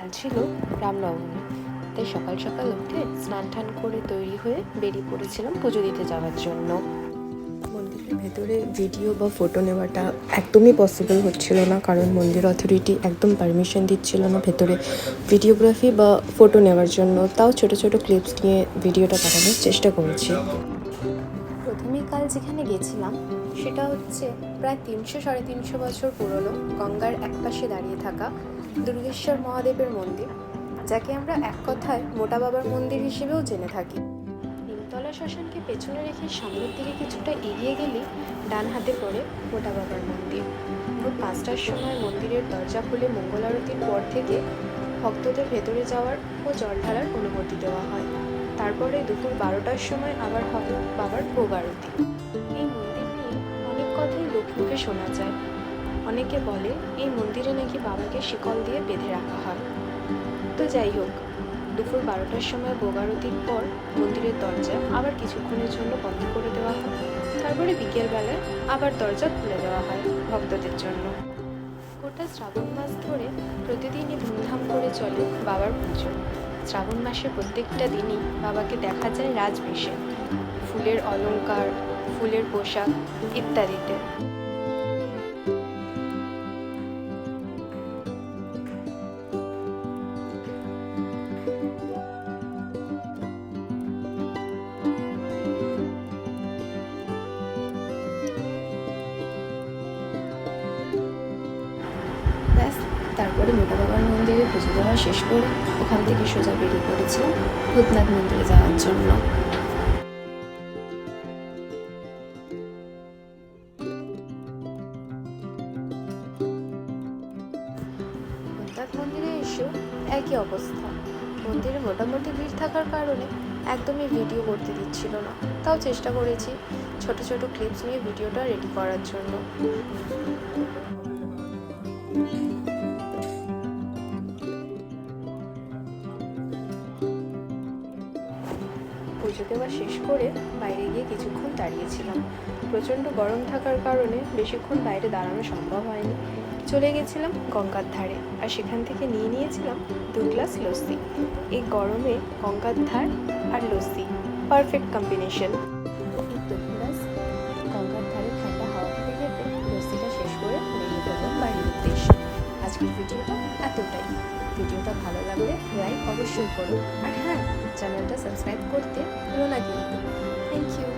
কাল ছিল রামনবমী। তাই সকাল সকাল উঠে স্নান টান করে তৈরি হয়ে বেরিয়ে পড়েছিলাম পুজো দিতে যাওয়ার জন্য। মন্দিরের ভেতরে ভিডিও বা ফটো নেওয়াটা একদমই পসিবল হচ্ছিল না কারণ মন্দির অথরিটি একদম পারমিশন দিচ্ছিল না ভেতরে ভিডিওগ্রাফি বা ফটো নেওয়ার জন্য। তাও ছোট ছোট ক্লিপস নিয়ে ভিডিওটা পাঠানোর চেষ্টা করেছি। প্রথমেই কাল যেখানে গেছিলাম সেটা হচ্ছে প্রায় তিনশো সাড়ে তিনশো বছর পুরনো গঙ্গার একপাশে দাঁড়িয়ে থাকা দুর্গেশ্বর মহাদেবের মন্দির, যাকে আমরা এক কথায় মোটা বাবার মন্দির হিসেবেও জেনে থাকি। নিমতলা শ্মশানকে পেছনে রেখে সামনের দিকে কিছুটা এগিয়ে গেলেই ডান হাতে পড়ে মোটা বাবার মন্দির। ভোর পাঁচটার সময় মন্দিরের দরজা খুলে মঙ্গল আরতির পর থেকে ভক্তদের ভেতরে যাওয়ার ও জল ঢালার অনুমতি দেওয়া হয়। তারপরে দুপুর বারোটার সময় আবার হবে বাবার ভোগ আরতি। এই মন্দির নিয়ে অনেক কথাই লোকমুখে শোনা যায়। অনেকে বলে, এই মন্দিরে নাকি বাবাকে শিকল দিয়ে বেঁধে রাখা হয়। তো যাই হোক, দুপুর বারোটার সময় ভোগ আরতির পর মন্দিরের দরজা আবার কিছুক্ষণের জন্য বন্ধ করে দেওয়া হয়। তারপরে বিকেলবেলায় আবার দরজা খুলে দেওয়া হয় ভক্তদের জন্য। গোটা শ্রাবণ মাস ধরে প্রতিদিনই ধুমধাম করে চলে বাবার পুজো। শ্রাবণ মাসে প্রত্যেকটা দিনই বাবাকে দেখা যায় রাজবেশে। ফুলের অলংকার, ফুলের পোশাক ইত্যাদিতে। ব্যাস, তারপরে মোটা বাবার মন্দিরে পুজো দেওয়া শেষ করে ওখান থেকে সোজা বেরিয়ে পড়েছিলাম ভূতনাথ মন্দিরে যাওয়ার জন্য। ভূতনাথ মন্দিরে এসেও একই অবস্থা। মন্দিরে মোটামুটি ভিড় থাকার কারণে একদমই ভিডিও করতে দিচ্ছিল না। তাও চেষ্টা করেছি ছোট ছোট ক্লিপস নিয়ে ভিডিওটা রেডি করার জন্য। পুজো দেওয়া শেষ করে বাইরে গিয়ে কিছুক্ষণ দাঁড়িয়েছিলাম। প্রচণ্ড গরম থাকার কারণে বেশিক্ষণ বাইরে দাঁড়ানো সম্ভব হয়নি। চলে গেছিলাম গঙ্গার ধারে আর সেখান থেকে নিয়ে নিয়েছিলাম দু গ্লাস লস্যি। এই গরমে গঙ্গার ধার আর লস্যি পারফেক্ট কম্বিনেশন গঙ্গার ধারে ঠান্ডা লস্যিটা শেষ করে আজকের ভিডিওটা ভিডিওটা ভালো লাগলে লাইক অবশ্যই করুন আর হ্যাঁ চ্যানেলটা সাবস্ক্রাইব করতে ভুলো না কিন্তু। Thank you